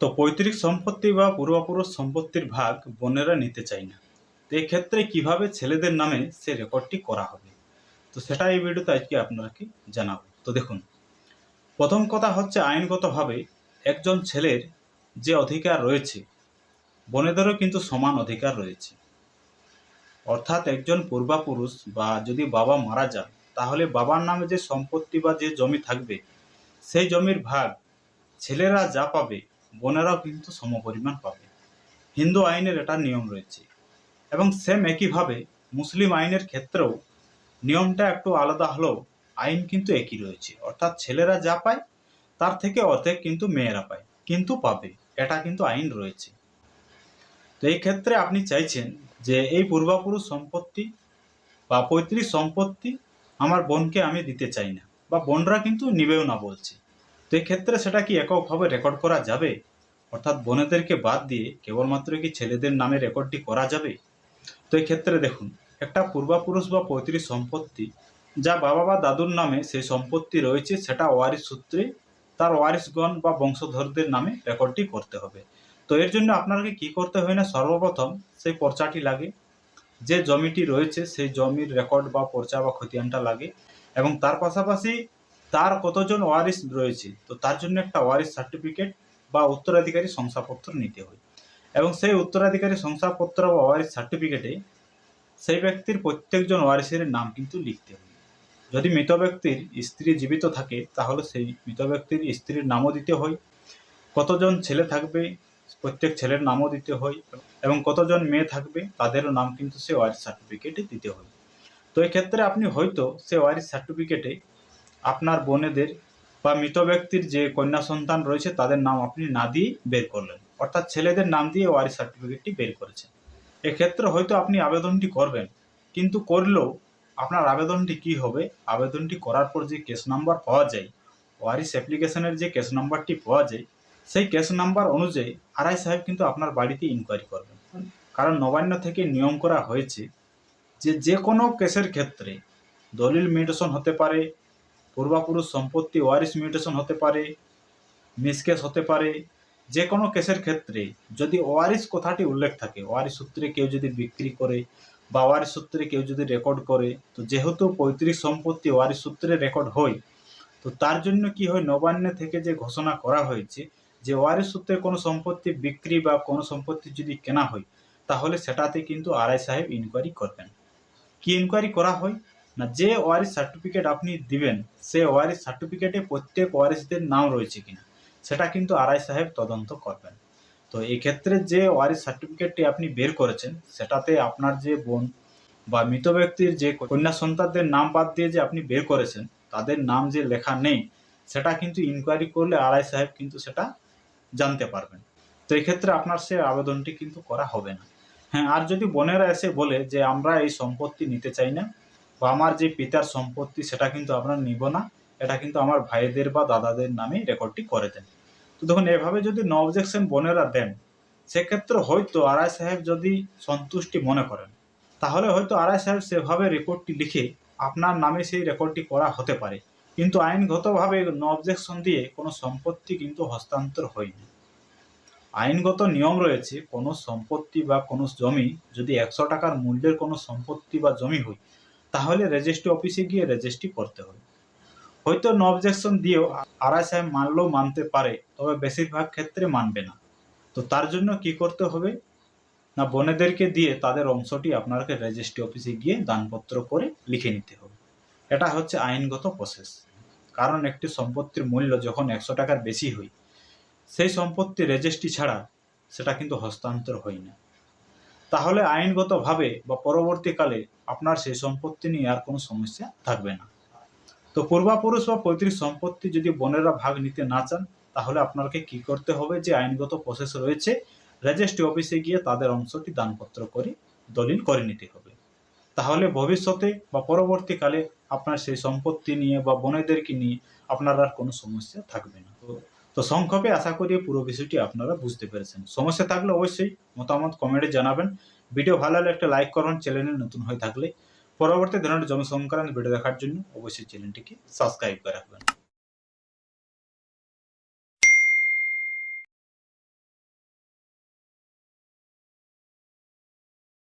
তো পৈতৃক সম্পত্তি বা পূর্বপুরুষ সম্পত্তির ভাগ বোনেরা নিতে চায় না। তো এক্ষেত্রে কীভাবে ছেলেদের নামে সে রেকর্ডটি করা হবে? তো সেটা এই ভিডিওতে আজকে আপনাকে জানাব। তো দেখুন, প্রথম কথা হচ্ছে আইনগতভাবে একজন ছেলের যে অধিকার রয়েছে, বোনেদেরও কিন্তু সমান অধিকার রয়েছে। অর্থাৎ একজন পূর্বাপুরুষ বা যদি বাবা মারা যান, তাহলে বাবার নামে যে সম্পত্তি বা যে জমি থাকবে, সেই জমির ভাগ ছেলেরা যা পাবে বোনেরাও কিন্তু সমপরিমাণ পাবে। হিন্দু আইনের এটা নিয়ম রয়েছে। এবং সেম একইভাবে মুসলিম আইনের ক্ষেত্রেও নিয়মটা একটু আলাদা হলেও আইন কিন্তু একই রয়েছে। অর্থাৎ ছেলেরা যা পায়, তার থেকে অর্ধেক কিন্তু মেয়েরা পায়, কিন্তু পাবে। এটা কিন্তু আইন রয়েছে। তো এই ক্ষেত্রে আপনি চাইছেন যে এই পূর্বাপুরুষ সম্পত্তি বা পৈতৃক সম্পত্তি আমার বোনকে আমি দিতে চাই না, বা বোনরা কিন্তু নিবেও না বলছে। তো এই ক্ষেত্রে সেটা কি এককভাবে রেকর্ড করা যাবে? অর্থাৎ বোনেদেরকে বাদ দিয়ে কেবলমাত্র কি ছেলেদের নামে রেকর্ডটি করা যাবে? তো এই ক্ষেত্রে দেখুন, একটা পূর্বাপুরুষ বা পৈতৃক সম্পত্তি, যা বাবা বা দাদুর নামে সেই সম্পত্তি রয়েছে, সেটা ওয়ারিস সূত্রে তার ওয়ারিসগণ বা বংশধরদের নামে রেকর্ডটি করতে হবে। তো এর জন্য আপনাকে কি করতে হয় না, সর্বপ্রথম সেই পর্চাটি লাগে, যে জমিটি রয়েছে সেই জমির রেকর্ড বা পর্চা বা খতিয়ানটা লাগে এবং তার পাশাপাশি তার কতজন ওয়ারিস রয়েছে? তো তার জন্য একটা ওয়ারিস সার্টিফিকেট বা উত্তরাধিকারী শংসাপত্র নিতে হয়। এবং সেই উত্তরাধিকারী শংসাপত্র বা ওয়ারিশ সার্টিফিকেটে সেই ব্যক্তির প্রত্যেকজন ওয়ারিশের নাম কিন্তু লিখতে হয়। যদি মৃত ব্যক্তির স্ত্রী জীবিত থাকে, তাহলে সেই মৃত ব্যক্তির স্ত্রীর নামও দিতে হয়। কতজন ছেলে থাকবে, প্রত্যেক ছেলের নামও দিতে হয়। এবং কতজন মেয়ে থাকবে, তাদেরও নাম কিন্তু সে ওয়ারিশ সার্টিফিকেটে দিতে হয়। তো এক্ষেত্রে আপনি হয়তো সে ওয়ারিশ সার্টিফিকেটে আপনার বোনেদের বা মৃত ব্যক্তির যে কন্যা সন্তান রয়েছে, তাদের নাম আপনি না দিয়ে বের করলেন। অর্থাৎ ছেলেদের নাম দিয়ে ওয়ারিশ সার্টিফিকেটটি বের করেছেন। এক্ষেত্রে হয়তো আপনি আবেদনটি করবেন, কিন্তু করলেও আপনার আবেদনটি কি হবে, আবেদনটি করার পর যে কেস নাম্বার পাওয়া যায় ওয়ারিস অ্যাপ্লিকেশনের যে কেস নাম্বারটি পাওয়া যায়, সেই কেস নাম্বার অনুযায়ী আরআই সাহেব কিন্তু আপনার বাড়িতে ইনকোয়ারি করবেন। কারণ নবান্ন থেকে নিয়ম করা হয়েছে যে যে কোনো কেসের ক্ষেত্রে দলিল মিউটেশন হতে পারে পূর্বাপুরুষ সম্পত্তি ওয়ারিস মিউটেশন হতে পারে মিসকেস হতে পারে যে কোনো কেসের ক্ষেত্রে যদি ওয়ারিশ কথাটি উল্লেখ থাকে ওয়ারিস সূত্রে কেউ যদি বিক্রি করে বা ওয়ারিস সূত্রে কেউ যদি রেকর্ড করে, তো যেহেতু পৈতৃক সম্পত্তি ওয়ারিস সূত্রে রেকর্ড হয়, তো তার জন্য কি হয়, নবান্ন থেকে যে ঘোষণা করা হয়েছে যে ওয়ারিস সূত্রে কোনো সম্পত্তি বিক্রি বা কোনো সম্পত্তি যদি কেনা হয়, তাহলে সেটাতে কিন্তু আরআই সাহেব ইনকোয়ারি করবেন। কি ইনকোয়ারি করা হয়? না, যে ওয়ারিশ সার্টিফিকেট আপনি দিবেন, সে ওয়ারিশ সার্টিফিকেটে প্রত্যেক ওয়ারিশদের নাম রয়েছে কিনা, সেটা কিন্তু আরআই সাহেব তদন্ত করবেন। তো এই ক্ষেত্রে যে ওয়ারিশ সার্টিফিকেটটি আপনি বের করেছেন, সেটাতে আপনার যে বোন বা মৃত ব্যক্তির যে কন্যা সন্তানদের নাম বাদ দিয়ে যে আপনি বের করেছেন, তাদের নাম যে লেখা নেই, সেটা কিন্তু ইনকোয়ারি করলে আরআই সাহেব কিন্তু সেটা জানতে পারবেন। তো এই ক্ষেত্রে আপনার সে আবেদনটি কিন্তু করা হবে না। হ্যাঁ আর যদি বোনেরা এসে বলে যে, আমরা এই সম্পত্তি নিতে চাই না বা আমার যে পিতার সম্পত্তি, সেটা কিন্তু আমরা নিব না। এটা কিন্তু আমার ভাইদের বা দাদাদের নামে রেকর্ডটি করে দেন। তো দেখুন, এভাবে যদি ন অবজেকশন বোনেরা দেন, সেক্ষেত্রে হয়তো আরআই সাহেব যদি সন্তুষ্টি মনে করেন, তাহলে হয়তো আরআই সাহেব সেভাবে রেকর্ডটি লিখে আপনার নামে সেই রেকর্ডটি করা হতে পারে। কিন্তু আইনগতভাবে ন অবজেকশন দিয়ে কোনো সম্পত্তি কিন্তু হস্তান্তর হয়নি। আইনগত নিয়ম রয়েছে, কোনো সম্পত্তি বা কোনো জমি যদি একশো টাকার মূল্যের কোনো সম্পত্তি বা জমি হয় তাহলে রেজিস্ট্রি অফিসে গিয়ে রেজিস্ট্রি করতে হবে। হয়তো নো অবজেকশন দিয়েও সাহেব মানলেও মানতে পারে, তবে বেশিরভাগ ক্ষেত্রে মানবে না। তো তার জন্য কি করতে হবে? না, বোনেদেরকে দিয়ে তাদের অংশটি আপনাকে রেজিস্ট্রি অফিসে গিয়ে দানপত্র করে লিখে নিতে হবে। এটা হচ্ছে আইনগত প্রসেস কারণ একটি সম্পত্তির মূল্য যখন একশো টাকার বেশি হয়, সেই সম্পত্তি রেজিস্ট্রি ছাড়া সেটা কিন্তু হস্তান্তর হয় না। তাহলে আইনগতভাবে বা পরবর্তীকালে আপনার সেই সম্পত্তি নিয়ে আর কোনো সমস্যা থাকবে না। তো পূর্বাপুরুষ বা পৈতৃক সম্পত্তি যদি বোনেরা ভাগ নিতে না চান, তাহলে আপনাকে কি করতে হবে যে আইনগত প্রসেস রয়েছে রেজিস্ট্রি অফিসে গিয়ে তাদের অংশটি দানপত্র করে দলিল করে নিতে হবে। তাহলে ভবিষ্যতে বা পরবর্তীকালে আপনার সেই সম্পত্তি নিয়ে বা বোনেদেরকে নিয়ে আপনার আর কোনো সমস্যা থাকবে না। তো সংক্ষেপে আশা করি পুরো বিষয়টি আপনারা বুঝতে পেরেছেন। সমস্যা থাকলে অবশ্যই মতামত কমেন্টে জানাবেন। ভিডিও ভালো হলে একটা লাইক করুন চ্যানেলে নতুন হয়ে থাকলে। পরবর্তী ধরনের জমি সংক্রান্ত ভিডিও দেখার জন্য অবশ্যই চ্যানেলটিকে সাবস্ক্রাইব করে রাখবেন।